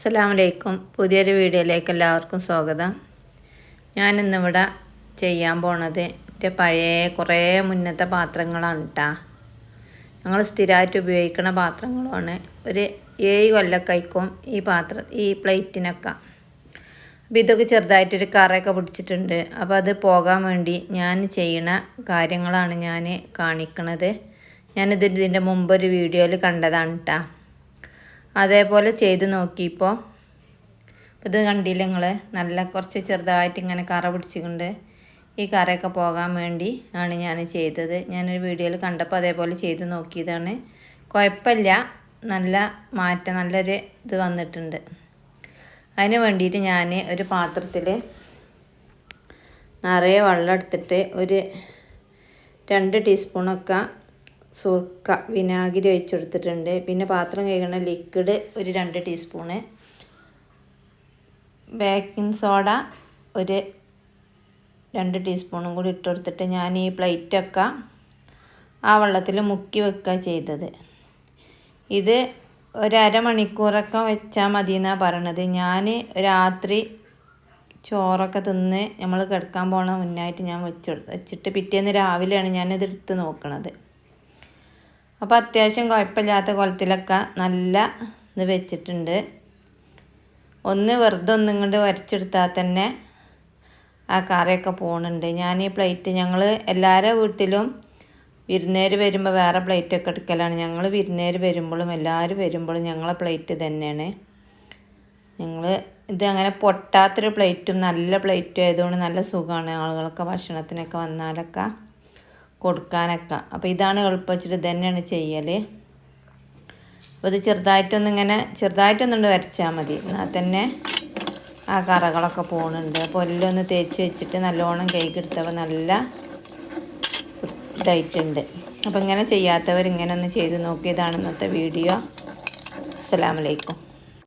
അസ്സലാമലൈക്കും. പുതിയൊരു വീഡിയോയിലേക്ക് എല്ലാവർക്കും സ്വാഗതം. ഞാനിന്നിവിടെ ചെയ്യാൻ പോണത് എന്റെ പഴയ കുറേ മുന്നത്തെ പാത്രങ്ങളാണ് കേട്ടോ ഞങ്ങൾ സ്ഥിരമായിട്ട് ഉപയോഗിക്കുന്ന പാത്രങ്ങളാണ്. ഒരു ഏഴ് കൊല്ലക്കൈക്കും ഈ പാത്ര ഈ പ്ലേറ്റിനൊക്കെ. അപ്പോൾ ഇതൊക്കെ ചെറുതായിട്ടൊരു കറയൊക്കെ പിടിച്ചിട്ടുണ്ട്. അപ്പോൾ അത് പോകാൻ വേണ്ടി ഞാൻ ചെയ്യുന്ന കാര്യങ്ങളാണ് ഞാൻ കാണിക്കണത്. ഞാനിത് ഇതിന്റെ മുമ്പ് ഒരു വീഡിയോയിൽ കണ്ടതാണ് കേട്ടോ അതേപോലെ ചെയ്ത് നോക്കിയപ്പോൾ ഇത് കണ്ടില്ല നിങ്ങൾ നല്ല കുറച്ച് ചെറുതായിട്ട് ഇങ്ങനെ കറ പിടിച്ചുകൊണ്ട് ഈ കറയൊക്കെ പോകാൻ വേണ്ടി ആണ് ഞാൻ ചെയ്തത്. ഞാനൊരു വീഡിയോയിൽ കണ്ടപ്പോൾ അതേപോലെ ചെയ്ത് നോക്കിയതാണ്. കുഴപ്പമില്ല. നല്ല മാറ്റം നല്ലൊരു ഇത് വന്നിട്ടുണ്ട്. അതിന് വേണ്ടിയിട്ട് ഞാൻ ഒരു പാത്രത്തിൽ നിറയെ വെള്ളം എടുത്തിട്ട് ഒരു രണ്ട് ടീസ്പൂണൊക്കെ സുർക്ക വിനാഗിരി ഒഴിച്ചെടുത്തിട്ടുണ്ട്. പിന്നെ പാത്രം കഴുകണ ലിക്വിഡ് ഒരു രണ്ട് ടീസ്പൂണ്. ബേക്കിംഗ് സോഡ ഒരു രണ്ട് ടീസ്പൂണും കൂടി ഇട്ടെടുത്തിട്ട് ഞാൻ ഈ പ്ലേറ്റൊക്കെ ആ വെള്ളത്തിൽ മുക്കി വെക്കുക ചെയ്തത്. ഇത് ഒരമണിക്കൂറൊക്കെ വെച്ചാൽ മതി എന്നാണ് പറയണത്. ഞാൻ രാത്രി ചോറൊക്കെ തിന്ന് നമ്മൾ കിടക്കാൻ പോണ മുന്നായിട്ട് ഞാൻ വെച്ചു വെച്ചിട്ട് പിറ്റേന്ന് രാവിലെയാണ് ഞാനിത് എടുത്ത് നോക്കണത്. അപ്പോൾ അത്യാവശ്യം കുഴപ്പമില്ലാത്ത കുളത്തിലൊക്കെ നല്ല ഇത് വെച്ചിട്ടുണ്ട്. ഒന്ന് വെറുതെ ഒന്നും കൊണ്ട് വരച്ചെടുത്താൽ തന്നെ ആ കറിയൊക്കെ പോകുന്നുണ്ട് ഞാൻ ഈ പ്ലേറ്റ് ഞങ്ങൾ എല്ലാവരുടെ വീട്ടിലും വിരുന്നേര് വരുമ്പോൾ വേറെ പ്ലേറ്റൊക്കെ എടുക്കലാണ്. ഞങ്ങൾ വിരുന്നേര് വരുമ്പോഴും എല്ലാവരും വരുമ്പോഴും ഞങ്ങളെ പ്ലേറ്റ് തന്നെയാണ്. ഞങ്ങൾ ഇത് അങ്ങനെ പൊട്ടാത്തൊരു പ്ലേറ്റും നല്ല പ്ലേറ്റും ആയതുകൊണ്ട് നല്ല സുഖമാണ് ആളുകളൊക്കെ ഭക്ഷണത്തിനൊക്കെ വന്നാലൊക്കെ. കൊടുക്കാനൊക്കെ. അപ്പോൾ ഇതാണ് എളുപ്പിച്ചിട്ട് തന്നെയാണ് ചെയ്യൽ അപ്പോൾ ഇത് ചെറുതായിട്ടൊന്നിങ്ങനെ ചെറുതായിട്ടൊന്നുകൊണ്ട് വരച്ചാൽ മതി. എന്നാൽ തന്നെ ആ കറകളൊക്കെ പോകുന്നുണ്ട് അപ്പോൾ എല്ലൊന്ന് തേച്ച് വെച്ചിട്ട് നല്ലോണം കേക്ക് എടുത്തപ്പോൾ നല്ല ഇതായിട്ടുണ്ട്. അപ്പോൾ ഇങ്ങനെ ചെയ്യാത്തവർ ഇങ്ങനെ ഒന്ന് ചെയ്ത് നോക്കിയതാണ് ഇന്നത്തെ വീഡിയോ. അസ്സലാമലൈക്കും